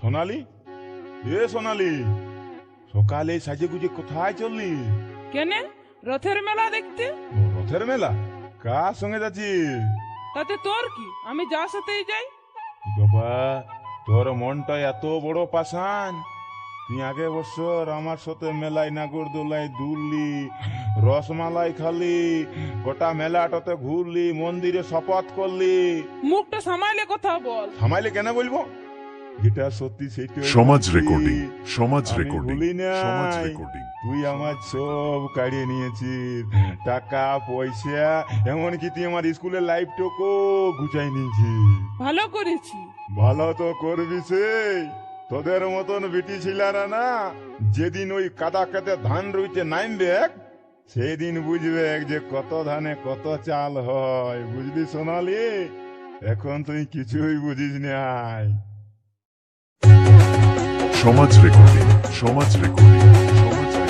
সোনালি? এ সোনালি সকালে সাজে গুজে কোথায় চললি? কেনে? রথের মেলা দেখতে? ও, রথের মেলা? কার সঙ্গে যাচ্ছিস? তাতে তোর কি? আমি যার সাথেই যাই। বাবা তোর মনটা এত বড় পাশান তুই আগে বছর আমার সাথে মেলায় নাগরদোলায় দুললি রসমালাই খালি গোটা মেলাটাতে ঘুরলি মন্দিরে শপথ করলি। মুখটা সামাইলে কথা বল। থামাইলে কেন বলব? যেটা সত্যি সেটা সমাজ। রেকর্ডিং সমাজ রেকর্ডিং সমাজ রেকর্ডিং তুই আমার সব কাড়িয়ে নিয়েছিস। টাকা পয়সা এমনকি তুই আমার স্কুলের লাইফটাকে গুছাই নিয়েছিস। ভালো করেছি। ভালো তো করবি সেই তোদের মতন বিটি ছিলারা না যেদিন ওই কাদা খেতে ধান রুইতে নামবে সেদিন বুঝবে যে কত ধানে কত চাল হয়। বুঝলি সোনালি? এখন তুই কিছুই বুঝিস নাই। সমাজ রেকর্ডিং সমাজ রেকর্ডিং সমাজ রেকর্ডিং।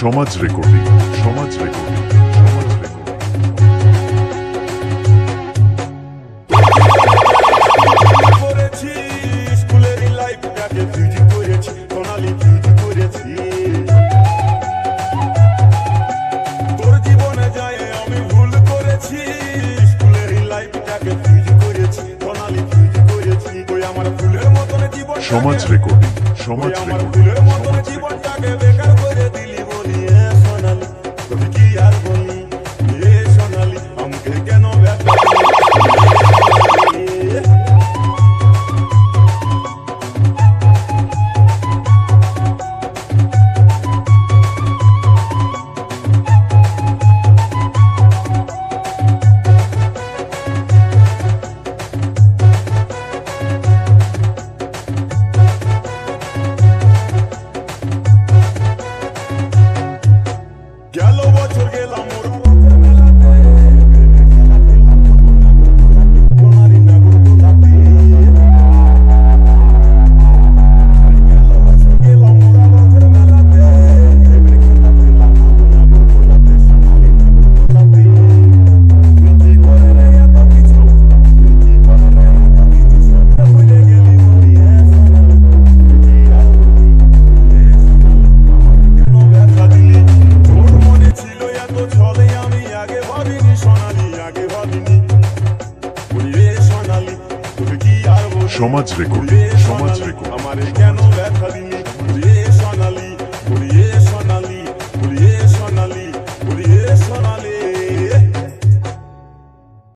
সমাজ রেকর্ডিং সমাজ রেকর্ডিং সমাজ রেকর্ডিং। করেছি স্কুলের লাইফটাকে ফিউজ করেছি সোনালি ফিউজ করেছি। তোর জীবনে যায় আমি ভুল করেছি স্কুলের লাইফটাকে ফিউজ করেছি সোনালি ফিউজ করেছি। তুই আমার ফুলের মতন জীবন সমাজ রেকর্ডিং সমাজ রেকর্ডিং সমাজ রেকর্ডিং। সমাজ রেকর্ড সমাজ রেকর্ড আমার কেন